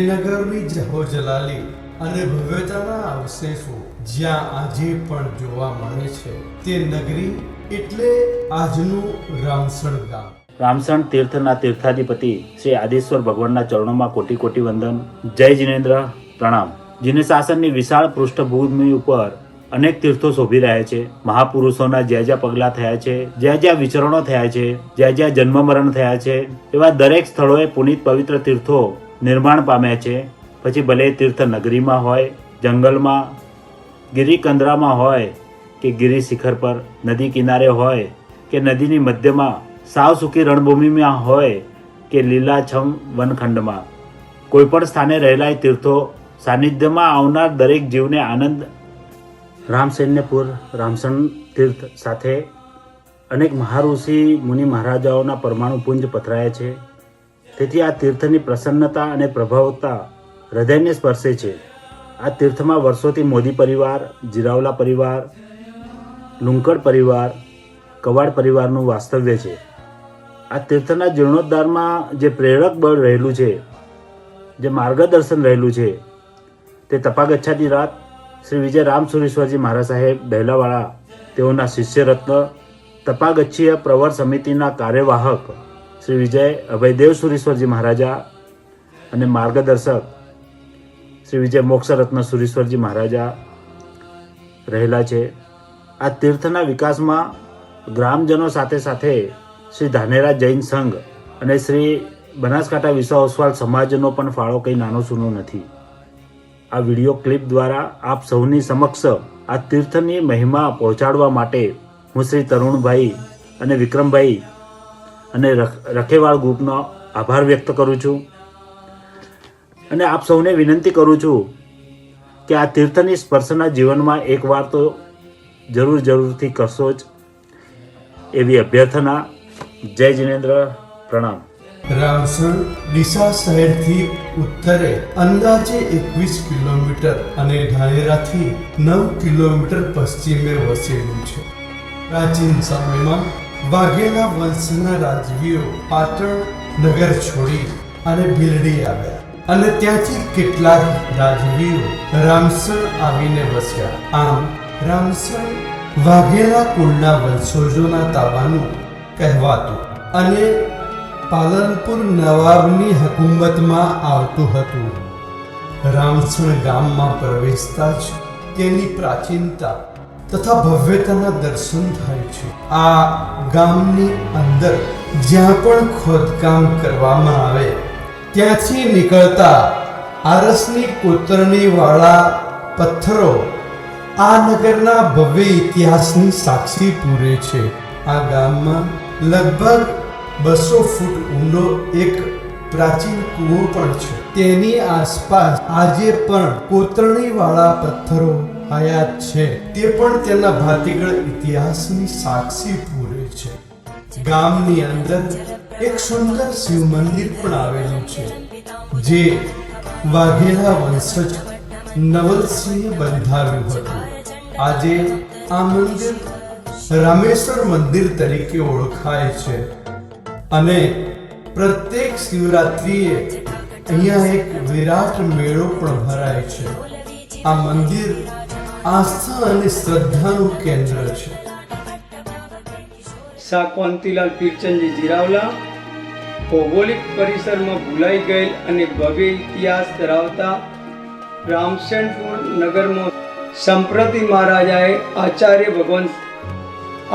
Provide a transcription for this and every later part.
નગરની જહો જલાલી અને ભવ્યતાના અવશેષો જ્યાં આજે પણ જોવા મળે છે, તે નગરી એટલે આજનું રામસણ ગામ. રામસણ તીર્થના તીર્થાધિપતિ શ્રી આદેશ્વર ભગવાનના ચરણોમાં કોટી કોટી વંદન. જય જિનેન્દ્ર. પ્રણામ. જીને શાસનની વિશાળ પૃષ્ઠભૂમિ ઉપર અનેક તીર્થો શોભી રહ્યા છે. મહાપુરુષોના જ્યાં જ્યાં પગલાં થયા છે જ્યાં જ્યાં વિચરણો થયા છે જ્યાં જ્યાં જન્મ મરણ થયા છે, એવા દરેક સ્થળોએ પુનિત પવિત્ર તીર્થો નિર્માણ પામ્યા છે. પછી ભલે તીર્થનગરીમાં તીર્થ નગરીમાં હોય, જંગલમાં, ગિરિકંદરામાં હોય, કે ગિરી શિખર પર, નદી કિનારે હોય, કે નદીની મધ્યમાં સાવ સુખી રણભૂમિમાં હોય, કે લીલાછમ વનખંડમાં. કોઈપણ સ્થાને રહેલા તીર્થો સાનિધ્યમાં આવનાર દરેક જીવને આનંદ, રામસૈન્યપુર, રામસણ તીર્થ સાથે અનેક મહાઋષિ, મુનિ મહારાજાઓના પરમાણુ પુંજ પથરાયા છે. તેથી આ તીર્થની પ્રસન્નતા અને પ્રભાવતા હૃદયને સ્પર્શે છે. આ તીર્થમાં વર્ષોથી મોદી પરિવાર, જીરાવલા પરિવાર લુંકડ પરિવાર, કવાડ પરિવારનું વાસ્તવ્ય છે. આ તીર્થના જીર્ણોદ્ધારમાં જે પ્રેરક બળ રહેલું છે, જે માર્ગદર્શન રહેલું છે, તે તપાગચ્છાની રાત શ્રી વિજય રામસુરેશ્વરજી મહારાજ સાહેબ દહેલાવાળા તેઓના શિષ્ય રત્ન તપાગચ્છીય પ્રવર સમિતિના કાર્યવાહક શ્રી વિજય અભયદેવ સુરેશ્વરજી મહારાજા અને માર્ગદર્શક શ્રી વિજય મોક્ષરત્ન સુરેશ્વરજી મહારાજા રહેલા છે. આ તીર્થના વિકાસમાં ગ્રામજનો સાથે સાથે શ્રી ધાનેરા જૈન સંઘ અને શ્રી બનાસકાંઠા વિશ્વ ઓસવાલ સમાજનો પણ ફાળો કંઈ નાનો સૂનો નથી. આ વીડિયો ક્લિપ દ્વારા આપ સૌની સમક્ષ આ તીર્થની મહિમા પહોંચાડવા માટે હું શ્રી તરુણભાઈ અને વિક્રમભાઈ અને રખ- રખેવાળ ગ્રુપનો આભાર વ્યક્ત કરું છું. અને આપ સૌને વિનંતી કરું છું કે આ તીર્થની સ્પર્શના જીવનમાં એકવાર તો જરૂર જરૂરથી કરશો જ. એવી અભ્યર્થના જય જિનેન્દ્ર, પ્રણામ. રાણસણ ડીસા શહેરથી ઉત્તરે અંદાજે એકવીસ કિલોમીટર અને ધાનેરાથી નવ કિલોમીટર પશ્ચિમે વસેલું છે. પ્રાચીન સમયમાં વાઘેલા વંશના રાજવીઓ પાટણ નગર છોડી અને ભીલડી આવ્યા. અને ત્યાંથી કેટલાક રાજવીઓ રામસણ આવીને વસ્યા. આમ રામસણ વાઘેલા કુળના વંશજોના તાબાનું કહેવાતું અને પાલનપુર નવાબની હકુમતમાં આવતું હતું. રામસણ ગામમાં પ્રવેશતા જ તેની પ્રાચીનતા તથા ભવ્યતાના દર્શન થાય છે. આ ગામની અંદર જ્યાં પણ ખોદકામ કરવામાં આવે, ત્યાંથી નીકળતા આરસની કોતરણી વાળા પથ્થરો આ નગરના ભવ્ય ઇતિહાસની સાક્ષી પૂરે છે. આ ગામમાં લગભગ બસો ફૂટ ઊંડો એક પ્રાચીન કૂવો પણ છે. તેની આસપાસ આજે પણ કોતરણી વાળા પથ્થરો હયાત છે. તે પણ તેના ભાતીગળ ઇતિહાસની સાક્ષી પૂરે છે. ગામની અંદર એક સુંદર શિવ મંદિર પણ આવેલું છે, જે વાઘેલા વંશજ નવલસિંહે બંધાવ્યું હતું. આજે આ મંદિર રામેશ્વર મંદિર તરીકે ઓળખાય છે અને પ્રત્યેક શિવરાત્રિએ અહીંયા એક વિરાટ મેળો પણ ભરાય છે. આ મંદિર આસ્થા અને શ્રદ્ધાનું કેન્દ્ર છે. શાહ કોંતીલાલ પીરચંદજી જીરાવલા, ભૌગોલિક પરિસરમાં ભૂલાઈ ગયેલ અને ભવ્ય ઇતિહાસ ધરાવતા રામસેનપુર નગરમાં સંપ્રતિ મહારાજાએ આચાર્ય ભગવાન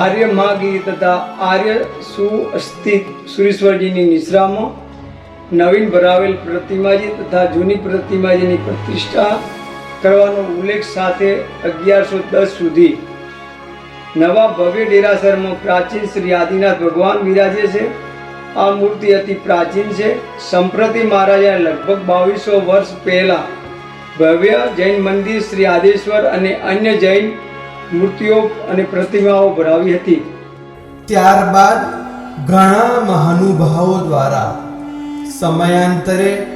આર્ય માગી તથા આર્ય સુઅસ્થિત સુરેશ્વરજીની નિશ્રામાં નવીન ભરાવેલ પ્રતિમાજી તથા જૂની પ્રતિમાજીની પ્રતિષ્ઠા કરવાનો ઉલ્લેખ સાથે અગિયારસો દસ સુધી. નવા ભવ્ય ડેરાસરમાં પ્રાચીન શ્રી આદિનાથ ભગવાન બિરાજે છે. આ મૂર્તિ અતિ પ્રાચીન છે. સંપ્રતિ મહારાજા લગભગ બાવીસો વર્ષ પહેલા ભવ્ય જૈન મંદિર શ્રી આદેશ્વર અને અન્ય જૈન મૂર્તિઓ અને પ્રતિમાઓ ભરાવી હતી. ત્યારબાદ ઘણા મહાનુભાવો દ્વારા સમયાંતરે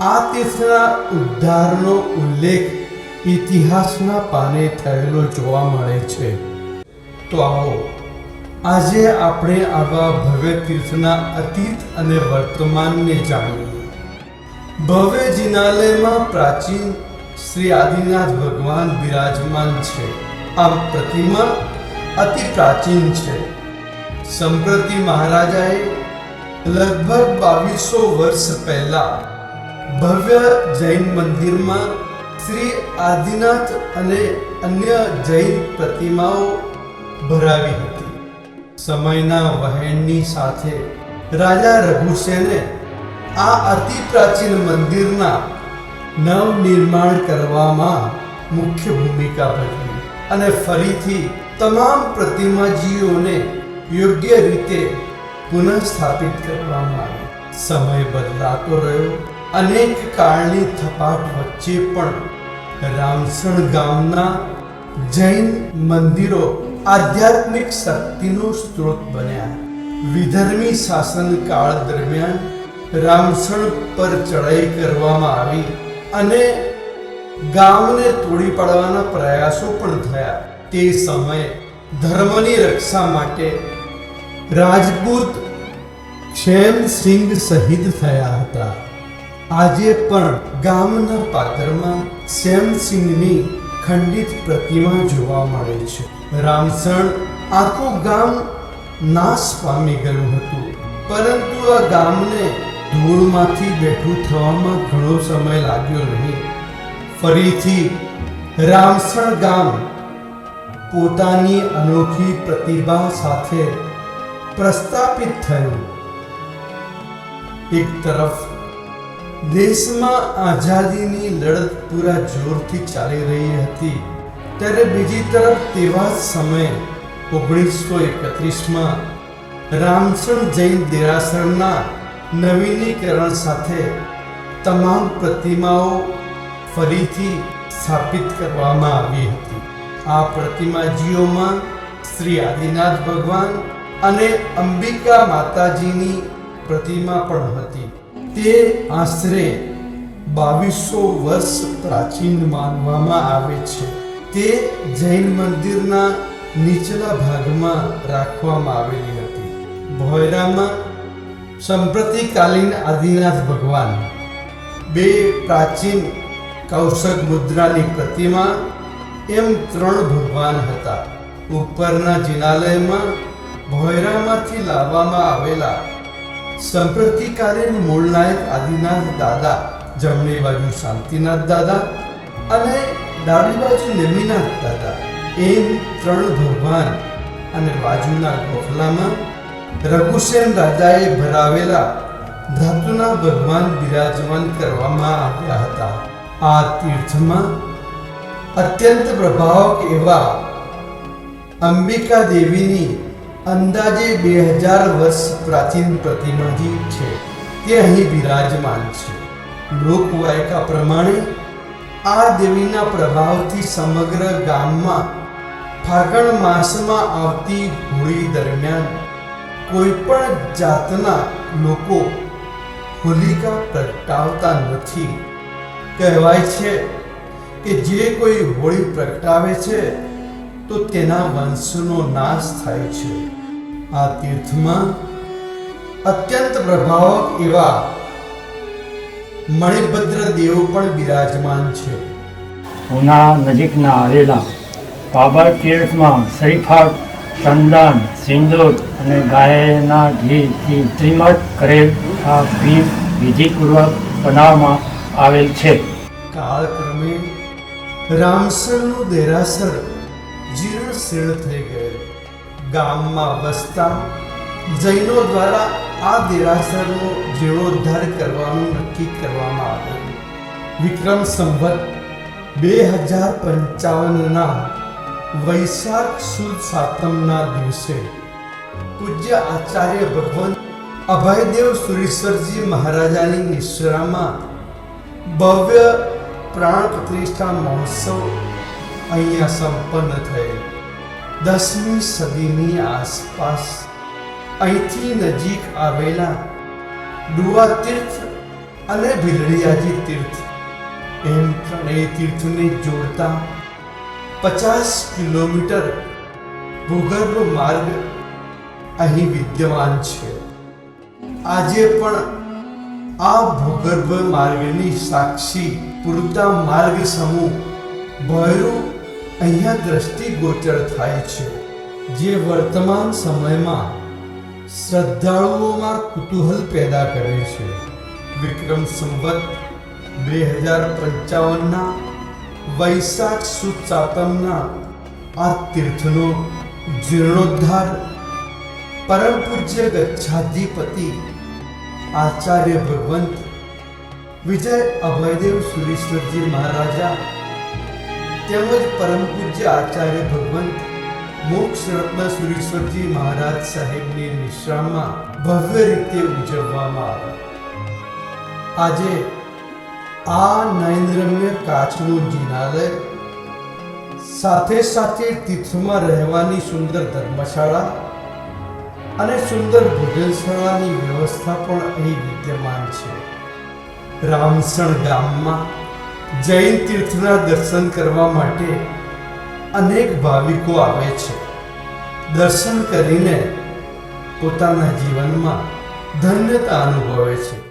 આ તીર્થના ઉદ્ધારનો ઉલ્લેખ ઇતિહાસના પાને થયેલો જોવા મળે છે. તો આવો, આજે આપણે આવા ભવ્ય તીર્થના અતીત અને વર્તમાનને જાણીએ. ભવ્ય જિનાલયમાં પ્રાચીન શ્રી આદિનાથ ભગવાન બિરાજમાન છે. આ પ્રતિમા અતિ પ્રાચીન છે. સંપ્રતિ મહારાજાએ લગભગ બાવીસો વર્ષ પહેલા ભવ્ય જૈન મંદિરમાં શ્રી આદિનાથ અને અન્ય જૈન પ્રતિમાઓ ભરાવી હતી. સમયના વહેણની સાથે રાજા રઘુસેને આ અતિ પ્રાચીન મંદિરના નવનિર્માણ કરવામાં મુખ્ય ભૂમિકા ભજવી અને ફરીથી તમામ પ્રતિમાજીઓને યોગ્ય રીતે પુનઃસ્થાપિત કરવામાં આવી. સમય બદલાતો રહ્યો. અનેક કાળની થપાટ વચ્ચે પણ રામસણ ગામના જૈન મંદિરો આધ્યાત્મિક શક્તિનો સ્ત્રોત બન્યા. વિધર્મી શાસનકાળ દરમિયાન રામસણ પર ચડાઈ કરવામાં આવી અને ગામને તોડી પાડવાના પ્રયાસો પણ થયા. તે સમયે ધર્મની રક્ષા માટે રાજપૂત ક્ષેમસિંહ શહીદ થયા હતા. આજે પણ ગામના પાદરમાં શ્યામસિંહની ખંડિત પ્રતિમા જોવા મળે છે. રામસણ આખું ગામ નાશ પામી ગયું હતું. પરંતુ આ ગામને ધૂળમાંથી બેઠું થવામાં ઘણો સમય લાગ્યો નહીં. ફરીથી રામસણ ગામ પોતાની અનોખી પ્રતિભા સાથે પ્રસ્થાપિત થયું. એક તરફ દેશમાં આઝાદીની લડત પૂરા જોરથી ચાલી રહી હતી. ત્યારે બીજી તરફ તેવા સમયે ઓગણીસો એકત્રીસમાં રામસણ જૈન દેરાસરના નવીનીકરણ સાથે તમામ પ્રતિમાઓ ફરીથી સ્થાપિત કરવામાં આવી હતી. આ પ્રતિમાજીઓમાં શ્રી આદિનાથ ભગવાન અને અંબિકા માતાજીની પ્રતિમા પણ હતી. તે આશરે બાવીસો વર્ષ પ્રાચીન માનવામાં આવે છે. તે જૈન મંદિરના નીચલા ભાગમાં રાખવામાં આવેલી હતી. ભોયરામાં સંપ્રતિકાલીન આદિનાથ ભગવાન, બે પ્રાચીન કૌશક મુદ્રાની પ્રતિમા એમ ત્રણ ભગવાન હતા. ઉપરના જિનાલયમાં ભોયરામાંથી લાવવામાં આવેલા સંપ્રતિકાલીન મૂળનાયક આદિનાથ દાદા, જમણી બાજુ શાંતિનાથ દાદા અને ડાબી બાજુ નેમિનાથ દાદા. એમ ત્રણ ભગવાન અને બાજુના ગોખલામાં રઘુસેન રાજાએ ભરાવેલા ધાતુના ભગવાન બિરાજમાન કરવામાં આવ્યા હતા. આ તીર્થમાં અત્યંત પ્રભાવક એવા અંબિકા દેવીની અંદાજે બે હજાર વર્ષ પ્રાચીન પ્રતિમાજી છે, તે અહીં બિરાજમાન છે. લોકવાયકા પ્રમાણે, આ દેવીના પ્રભાવથી સમગ્ર ગામમાં ફાગણ માસમાં આવતી હોળી દરમિયાન કોઈ પણ જાતના લોકો હોલિકા પ્રગટાવતા નથી. કહેવાય છે કે જે કોઈ હોળી પ્રગટાવે છે, તો તેના વંશનો નાશ થાય છે. આ તીર્થમાં અત્યંત પ્રભાવક એવા મણિભદ્ર દેવ પણ બિરાજમાન છે. ઉના નજીકના આવેલા બાબર તીર્થમાં શ્રીફળ ચંદન સિંદૂર અને ગાયના ઘીથી શ્રીમત કરેલ આ પીઠ વિધિપૂર્વક બનાવવામાં આવેલ છે. કાળક્રમે રામસરનું દેરાસર જીર્ણ શીર્ણ થઈ ગયું ગામમાં વસતા જૈનો દ્વારા આ દેરાસરનો જીર્ણોદ્ધાર કરવાનું નક્કી કરવામાં આવ્યું. વિક્રમ સંવત બે હજાર પંચાવનના વૈશાખ સુદ સાતમના દિવસે પૂજ્ય આચાર્ય ભગવાન અભયદેવ સુરેશ્વરજી મહારાજાની નિશ્રામાં ભવ્ય પ્રાણ પ્રતિષ્ઠા મહોત્સવ અહીંયા સંપન્ન થયેલ. દસમી સદીની આસપાસ અહીંથી નજીક આવેલા ડુવા તીર્થ અને ભીલડિયાજી તીર્થ. એમ ત્રણેય તીર્થને જોડતા પચાસ કિલોમીટર ભૂગર્ભ માર્ગ અહીં વિદ્યમાન છે. આજે પણ આ ભૂગર્ભ માર્ગની સાક્ષી પૂરતા માર્ગ સમૂહ ભયરું અહીંયા દ્રષ્ટિગોચર થાય છે. જે વર્તમાન સમયમાં શ્રદ્ધાળુઓમાં કુતૂહલ પેદા કરે છે. વિક્રમ સંવત બે હજાર પંચાવનના વૈશાખ સુદ સાતમના આ તીર્થનો જીર્ણોદ્ધાર પરમ પૂજ્ય ગચ્છાધિપતિ આચાર્ય ભગવંત વિજય અભયદેવ સુરેશ્વરજી મહારાજા તેમજ પરમ પૂજ્ય આચાર્ય ભગવંત મોક્ષ રત્ન સુરેશ્વરજી મહારાજ સાહેબની નિશ્રામાં ભવ્ય રીતે ઉજવવામાં આવે. આજે આ નયનરમ્ય કાચનું જિનાલય સાથે સાથે તીર્થમાં રહેવાની સુંદર ધર્મશાળા અને સુંદર ભોજનશાળાની વ્યવસ્થા પણ અહીં વિદ્યમાન છે. રામસણ ગામમાં જૈન તીર્થના દર્શન કરવા માટે અનેક ભાવિકો આવે છે. દર્શન કરીને પોતાના જીવનમાં ધન્યતા અનુભવે છે.